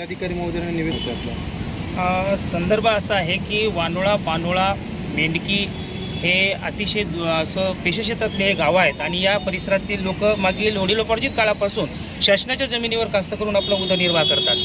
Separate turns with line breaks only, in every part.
अधिकारी महोदयांना निवेदन करतो.
संदर्भ असा आहे की वानोळा पानोळा मेंढकी हे अतिशय असं पेशशेतातले हे गावं आहेत आणि या परिसरातील लोक मागील वडिलोपार्जित काळापासून शासनाच्या जमिनीवर कास्त करून आपला उदरनिर्वाह करतात.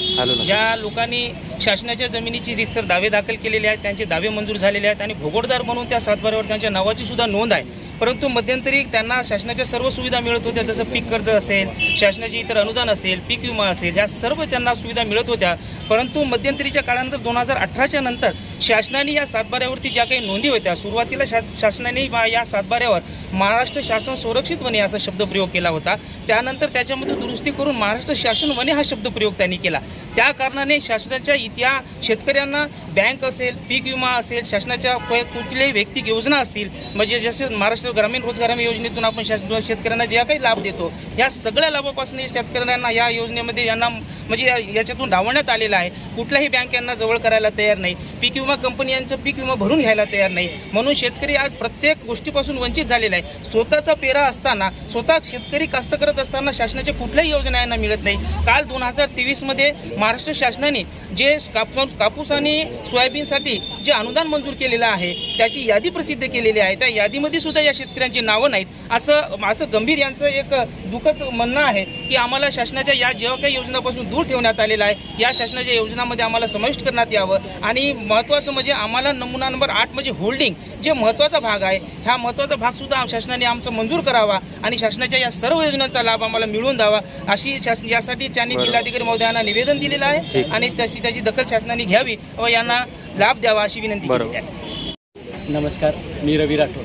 ज्या लोकांनी शासनाच्या जमिनीची रितसर दावे दाखल केलेले आहेत त्यांचे दावे मंजूर झालेले आहेत आणि भोगोडदार म्हणून त्या सातबाऱ्यावर त्यांच्या नावाची सुद्धा नोंद आहे. परंतु मध्यंतरी त्यांना शासनाच्या सर्व सुविधा मिळत होत्या जसं पीक कर्ज असेल शासनाचे इतर अनुदान असेल पीक विमा असेल या सर्व त्यांना सुविधा मिळत होत्या. परंतु मध्यंतरीच्या काळानंतर दोन हजार अठराच्या नंतर शासनाने या सातबाऱ्यावरती ज्या काही नोंदी होत्या सुरुवातीला शा शासनाने या सातबाऱ्यावर महाराष्ट्र शासन संरक्षित वने असा शब्दप्रयोग केला होता. त्यानंतर त्याच्यामध्ये दुरुस्ती करून महाराष्ट्र शासन वने हा शब्दप्रयोग त्यांनी केला. त्या कारणाने शासनाच्या इतिहा शेतकऱ्यांना बँक असेल पीक विमा असेल शासनाच्या कुठल्याही वैयक्तिक योजना असतील म्हणजे जसे महाराष्ट्र ग्रामीण रोजगार हमी योजनेतून आपण शास- शेतकऱ्यांना ज्या काही लाभ देतो या सगळ्या लाभापासून शेतकऱ्यांना या योजनेमध्ये यांना म्हणजे या- याच्यातून डावण्यात आलेलं आहे. कुठल्याही बँक यांना जवळ करायला तयार नाही. पीक विमा कंपनी यांचं पीक विमा भरून घ्यायला तयार नाही. म्हणून शेतकरी आज प्रत्येक गोष्टीपासून वंचित झालेला आहे. स्वतःचा पेरा असताना स्वतः शेतकरी कास्त करत असताना शासनाच्या कुठल्याही योजना यांना मिळत नाही. काल दोन हजार तेवीसमध्ये महाराष्ट्र शासनाने जे कापूस कापूस आणि सोयाबीनसाठी जे अनुदान मंजूर केलेलं आहे त्याची यादी प्रसिद्ध केलेली आहे. त्या यादीमध्ये सुद्धा या शेतकऱ्यांची नावं नाहीत. असं असं गंभीर यांचं एक दुःखच म्हणणं आहे की आम्हाला शासनाच्या या जेव्हा काही योजनापासून दूर ठेवण्यात आलेला आहे या शासनाच्या योजनामध्ये आम्हाला समाविष्ट करण्यात यावं. आणि महत्त्वाचं म्हणजे आम्हाला नमुना नंबर आठ म्हणजे होल्डिंग जे महत्त्वाचा भाग आहे हा महत्त्वाचा भाग सुद्धा शासनाने आमचा मंजूर करावा आणि शासनाच्या या सर्व योजनांचा लाभ आम्हाला मिळवून द्यावा अशी शासन यासाठी त्यांनी जिल्हाधिकारी महोदयांना निवेदन दिलेलं आहे आणि तशी त्याची दखल शासनाने घ्यावी व यांना लाभ द्यावा अशी विनंती केली आहे
नमस्कार मी रवी राठोड.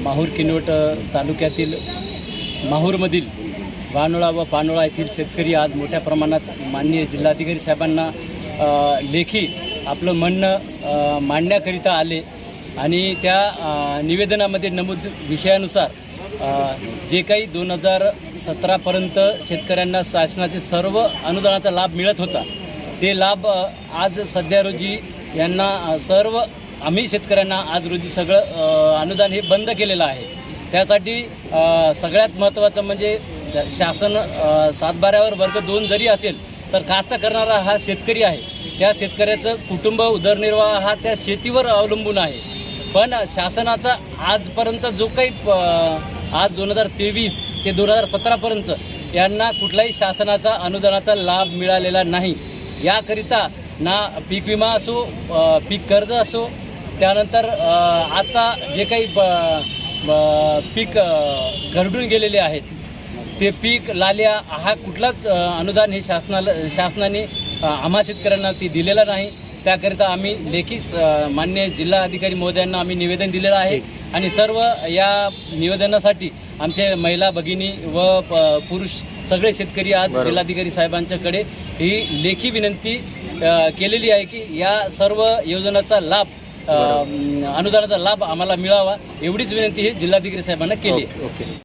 माहूर किनवट तालुक्यातील माहूरमधील वानोळा व पानोळा येथील शेतकरी आज मोठ्या प्रमाणात माननीय जिल्हाधिकारी साहेबांना लेखी आपलं म्हणणं मांडण्याकरिता आले आणि त्या निवेदनामध्ये नमूद विषयानुसार जे काही दोन हजार सतरापर्यंत शेतकऱ्यांना शासनाचे सर्व अनुदानाचा लाभ मिळत होता ते लाभ आज सध्या रोजी यांना सर्व आम्ही शेतकऱ्यांना आज रोजी सगळं अनुदान हे बंद केलेलं आहे. त्यासाठी सगळ्यात महत्त्वाचं म्हणजे शासन सातबाऱ्यावर वर्ग दोन जरी असेल तर कास्त करणारा हा शेतकरी आहे. त्या शेतकऱ्याचं कुटुंब उदरनिर्वाह हा त्या शेतीवर अवलंबून आहे. पण शासनाचा आजपर्यंत जो काही आज दोन हजार तेवीस ते दोन हजार सतरापर्यंत यांना कुठलाही शासनाचा अनुदानाचा लाभ मिळालेला नाही. याकरिता ना पीक विमा असो पीक कर्ज असो त्यानंतर आता जे काही ब- ब- पीक घरडून गेलेले आहेत ते पीक लाल्या हा कुठलाच अनुदान हे शासनाला शासनाने आम्हा शेतकऱ्यांना ती दिलेलं नाही. त्याकरिता आम्ही लेखी मान्य जिल्हा अधिकारी महोदयांना आम्ही निवेदन दिलेलं आहे. आणि सर्व या निवेदनासाठी आमचे महिला भगिनी व प- पुरुष सगळे शेतकरी आज जिल्हाधिकारी साहेबांच्याकडे ही लेखी विनंती केलेली आहे की या सर्व योजनाचा लाभ अनुदानाचा लाभ आम्हाला मिळावा एवढीच विनंती ही जिल्हाधिकारी साहेबांना केली आहे.
ओके.